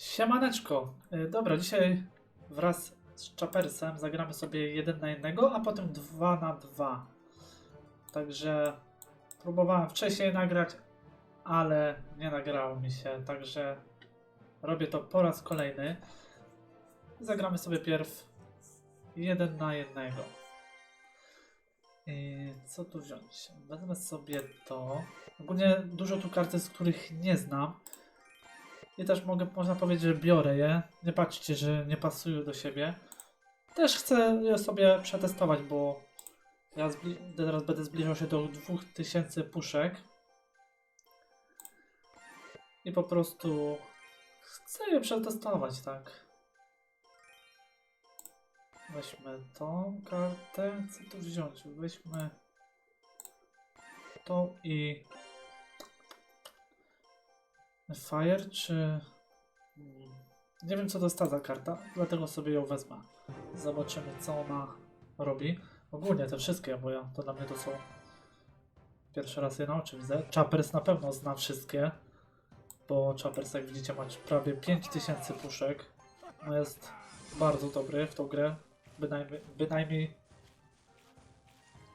Siemaneczko. Y, Dobra, dzisiaj wraz z Chapersem zagramy sobie jeden na jednego, a potem dwa na dwa. Także próbowałem wcześniej nagrać, ale nie nagrało mi się, także robię to po raz kolejny. Zagramy sobie pierw jeden na jednego. I co tu wziąć? Wezmę sobie to. Ogólnie dużo tu kart jest, których nie znam. I też mogę, można powiedzieć, że biorę je. Nie patrzcie, że nie pasują do siebie. Też chcę je sobie przetestować, bo ja teraz będę zbliżał się do 2000 puszek. I po prostu chcę je przetestować, tak. Weźmy tą kartę. Co tu wziąć? Weźmy tą i Fire czy... Nie wiem co to jest ta za karta, dlatego sobie ją wezmę. Zobaczymy co ona robi. Ogólnie te wszystkie, bo ja, to dla mnie to są... Pierwszy raz je na oczy widzę. Chappers na pewno zna wszystkie. Bo Chappers jak widzicie ma prawie 5000 puszek. No jest bardzo dobry w tą grę. Bynajmniej, bynajmniej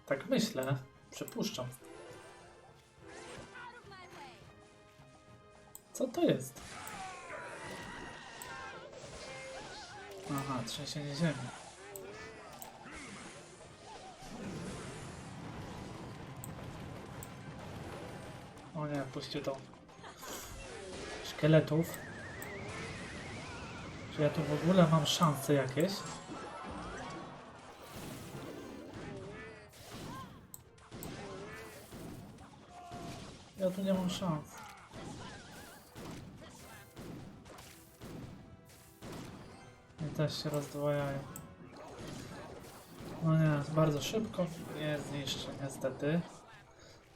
tak myślę. Przypuszczam. Co to jest? Aha, trzęsienie ziemi. O nie, puścił to. Szkieletów. Czy ja tu w ogóle mam szanse jakieś? Ja tu nie mam szans. Też się rozdwajają. No nie, bardzo szybko nie zniszczy niestety.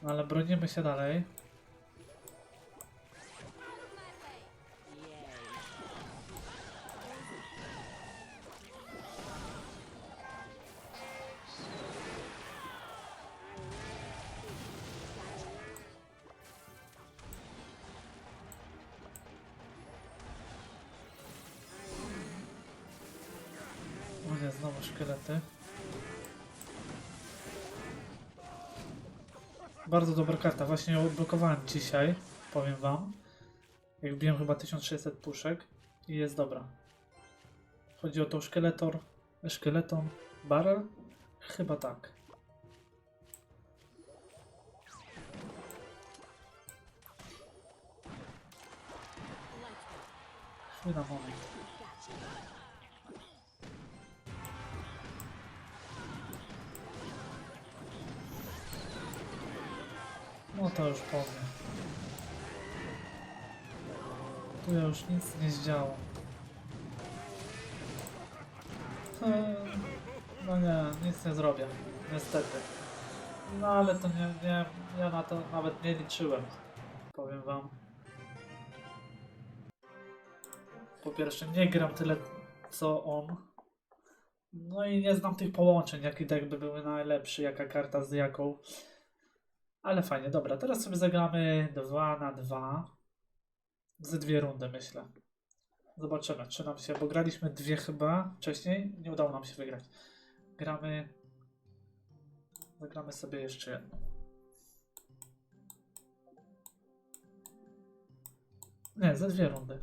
No ale bronimy się dalej. Szkielety. Bardzo dobra karta, właśnie ją odblokowałem dzisiaj, powiem wam. Jak biłem chyba 1600 puszek i jest dobra. Chodzi o tą szkieletor, szkieleton barrel? Chyba tak. Chwila, moment. No to już powiem. Tu już nic nie zdziało. Hmm, No nie, nic nie zrobię. Niestety. No ale to nie, nie, ja na to nawet nie liczyłem. Powiem wam. Po pierwsze, nie gram tyle co on. No i nie znam tych połączeń, jaki deck by były najlepszy, jaka karta z jaką. Ale fajnie, dobra, teraz sobie zagramy 2 na 2 ze dwie rundy, myślę. Zobaczymy, czy nam się, bo graliśmy dwie chyba wcześniej, nie udało nam się wygrać. Gramy, zagramy sobie jeszcze jedną. Nie, ze dwie rundy.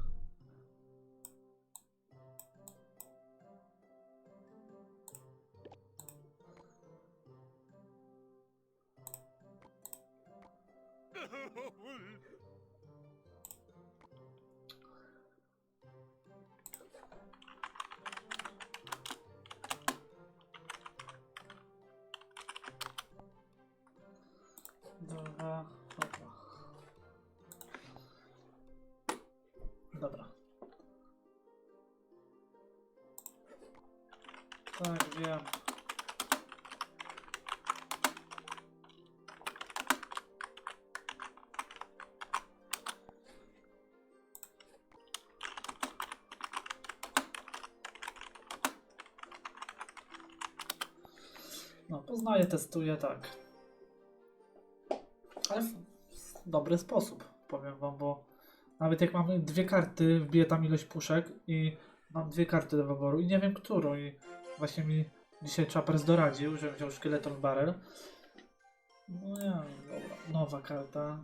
Dwa, dobra. Dobra. Tak, poznaję, testuję, tak. Ale w dobry sposób, powiem wam, bo Nawet jak mamy dwie karty, wbiję tam ilość puszek i mam dwie karty do wyboru i nie wiem którą i właśnie mi dzisiaj Chappers doradził, żebym wziął szkieleton barrel. No wiem, dobra. Nowa karta.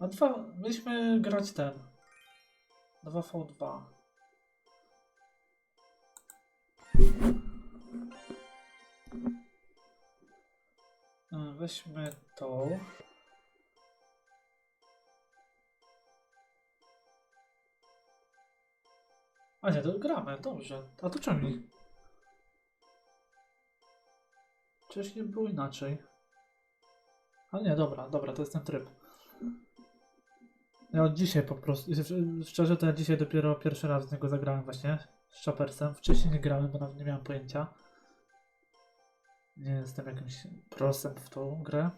A dwa, mieliśmy grać ten. 2v2. Weźmy tą. A nie, to gramy, dobrze. A to czemu? nie było inaczej. A nie, dobra, dobra, to jest ten tryb. Ja od dzisiaj po prostu, szczerze to ja dzisiaj dopiero pierwszy raz z niego zagrałem właśnie, z Chapersem. Wcześniej nie grałem, bo nawet nie miałem pojęcia. Nie jestem jakimś prosem w tą grę.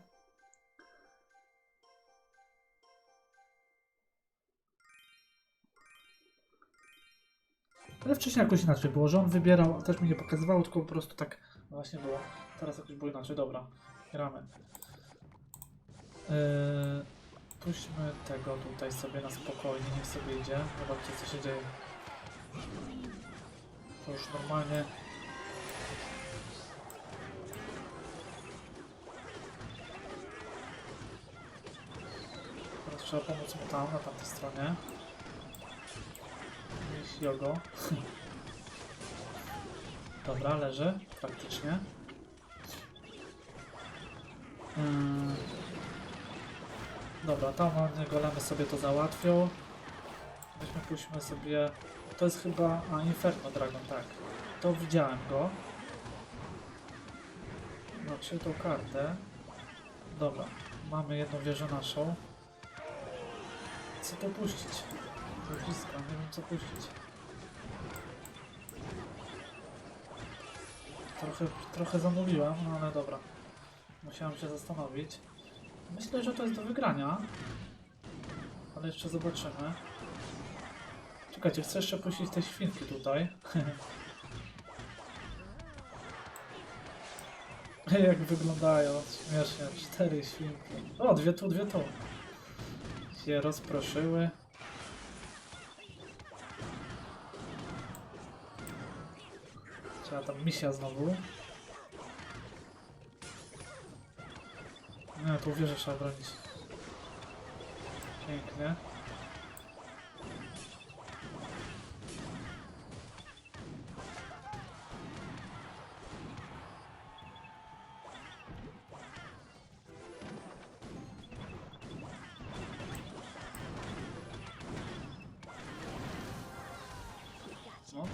Ale wcześniej jakoś inaczej było, że on wybierał, też mi nie pokazywało, tylko po prostu tak właśnie było. Teraz jakoś było inaczej, dobra, gramy. Yy, puśćmy tego tutaj sobie na spokojnie, niech sobie idzie. Zobaczcie co się dzieje. To już normalnie trzeba pomóc mu tam, na tamtej stronie. Mieć jogo. Dobra, leży, praktycznie. Ym. Dobra, tam golemy sobie to załatwią. Weźmy, puśćmy sobie... To jest chyba... A, Inferno Dragon, tak. To widziałem go. Znaczy tą kartę. Dobra, mamy jedną wieżę naszą. Co to puścić? Blisko, nie wiem co puścić. Trochę, trochę zamówiłem, no ale dobra. Musiałem się zastanowić. Myślę, że to jest do wygrania. Ale jeszcze zobaczymy. Czekajcie, chcę jeszcze puścić te świnki tutaj. Jak wyglądają, śmiesznie. Cztery świnki. O, dwie tu, dwie tu. Się rozproszyły. Trzeba tam misia znowu. Nie, tu wieżę trzeba bronić. Pięknie.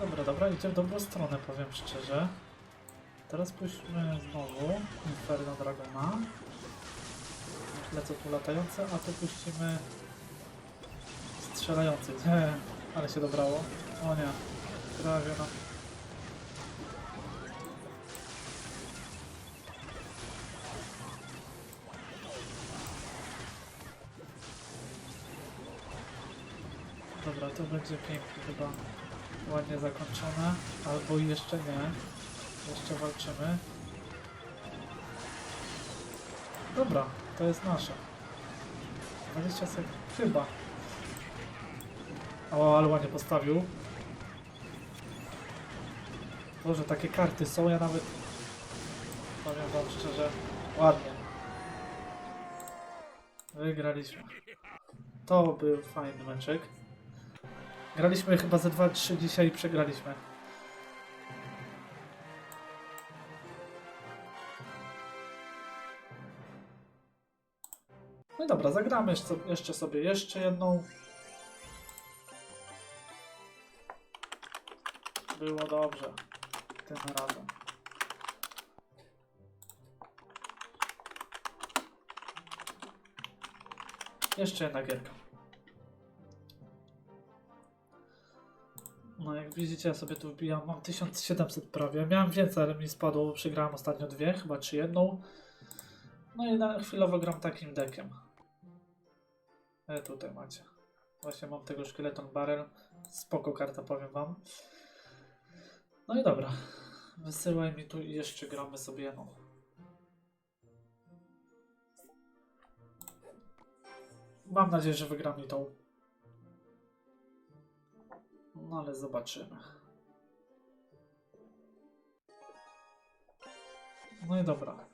Dobra, dobra, idzie w dobrą stronę, powiem szczerze. Teraz puśćmy znowu Inferno Dragona. Lecą tu latające, a tu puścimy strzelający. Nie, ale się dobrało. O nie, prawie no. Dobra, to będzie pięknie chyba ładnie zakończone. Albo jeszcze nie. Jeszcze walczymy. Dobra, to jest nasze. 20 sekund. Chyba. O, ale ładnie postawił. Boże, takie karty są, ja nawet... Powiem wam szczerze, ładnie. Wygraliśmy. To był fajny meczek. Graliśmy chyba ze 2-3 dzisiaj i przegraliśmy. No dobra, zagramy jeszcze sobie jeszcze jedną. Było dobrze. Tym razem. Jeszcze jedna gierka. No jak widzicie, ja sobie tu wbijam, mam 1700 prawie. Miałem więcej, ale mi spadło, bo przegrałem ostatnio dwie, chyba czy jedną. No i na chwilowo gram takim dekiem. E, tutaj macie. Właśnie mam tego szkieleton barrel. Spoko karta, powiem wam. No i dobra. Wysyłaj mi tu i jeszcze gramy sobie jedną. Mam nadzieję, że wygram mi tą. No ale zobaczymy. No i dobra.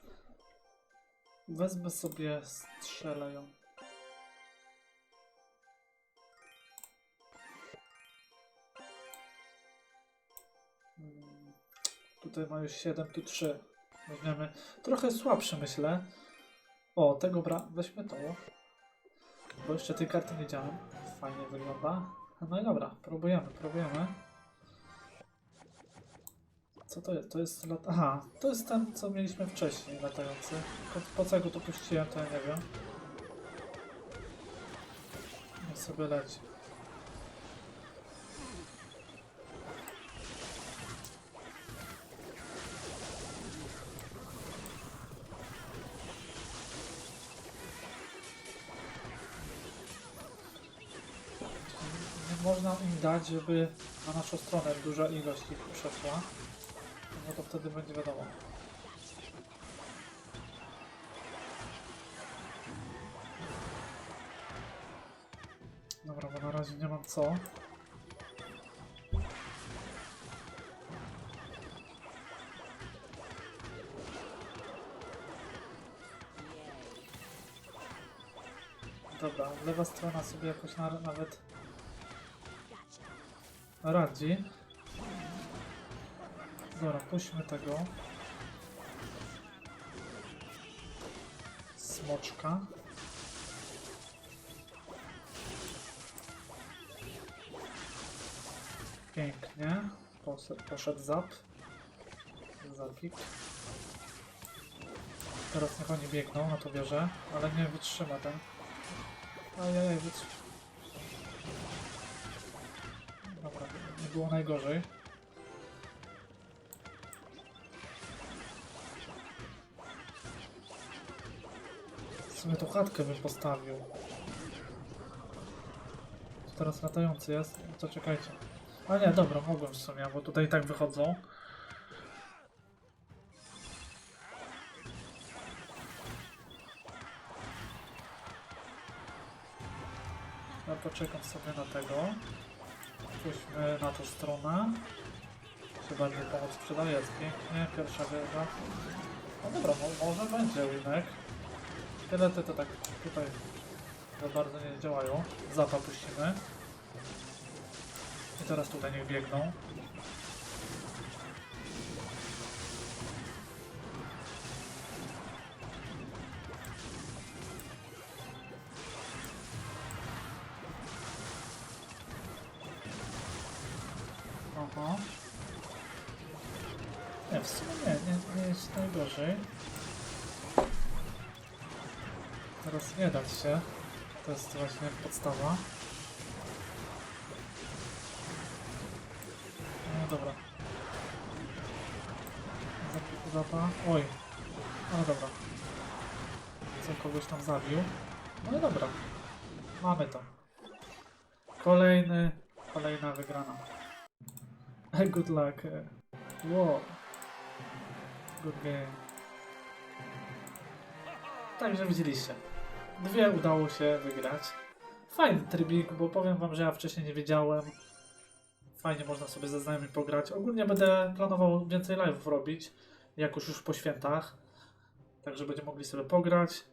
Wezmę sobie, strzelę ją. Mm, Tutaj ma już 7, tu 3. Weźmiemy trochę słabszy, myślę. O, tego bra... Weźmy to. Bo jeszcze tej karty nie widziałem. Fajnie wygląda. No i dobra, próbujemy, próbujemy. Co to jest? To jest lat... Aha, to jest ten, co mieliśmy wcześniej, latający. Po, po co go tu puściłem, to ja nie wiem. Niech sobie leci. Można im dać, żeby na naszą stronę duża ilość ich przeszła. No to wtedy będzie wiadomo. Dobra, bo na razie nie mam co. Dobra, lewa strona sobie jakoś na, nawet radzi. Dobra, puśćmy tego. Smoczka. Pięknie. Poszedł, zap. Zapik. Teraz niech oni biegną na to wieżę, ale nie wytrzyma ten. Ajajaj, wytrzyma. Było najgorzej. W sumie chatkę bym postawił. To teraz latający jest? No to czekajcie. A nie, dobra, mogłem w sumie, bo tutaj i tak wychodzą. Ja poczekam sobie na tego. Pójdźmy na tą stronę. Się bardziej pomoc przydaje, jest pięknie. Pierwsza wieża. No dobra, mo może będzie winek. Szkielety to tak tutaj za bardzo nie działają. Zapa puścimy. I teraz tutaj niech biegną. Aha. Nie, w sumie nie, nie, nie jest najgorzej. Teraz nie dać się. To jest właśnie podstawa. No dobra. Zap- Zapa. Oj. No dobra. Co kogoś tam zabił. No dobra. Mamy to. Kolejny, kolejna wygrana. Good luck. Wow. Good game. Także widzieliście. Dwie udało się wygrać. Fajny trybik, bo powiem wam, że ja wcześniej nie wiedziałem. Fajnie można sobie ze znajomymi pograć. Ogólnie będę planował więcej live'ów robić, jakoś już po świętach. Także będziemy mogli sobie pograć,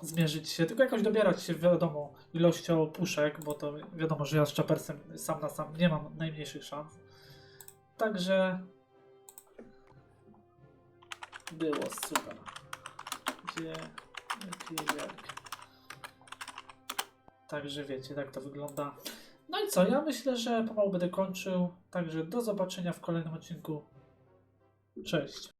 zmierzyć się, tylko jakoś dobierać się, wiadomo, ilością puszek, bo to wiadomo, że ja z Chapersem sam na sam nie mam najmniejszych szans. Także było super. Gdzie wielki. Także wiecie, tak to wygląda. No i co, ja myślę, że pomału będę kończył. Także do zobaczenia w kolejnym odcinku. Cześć.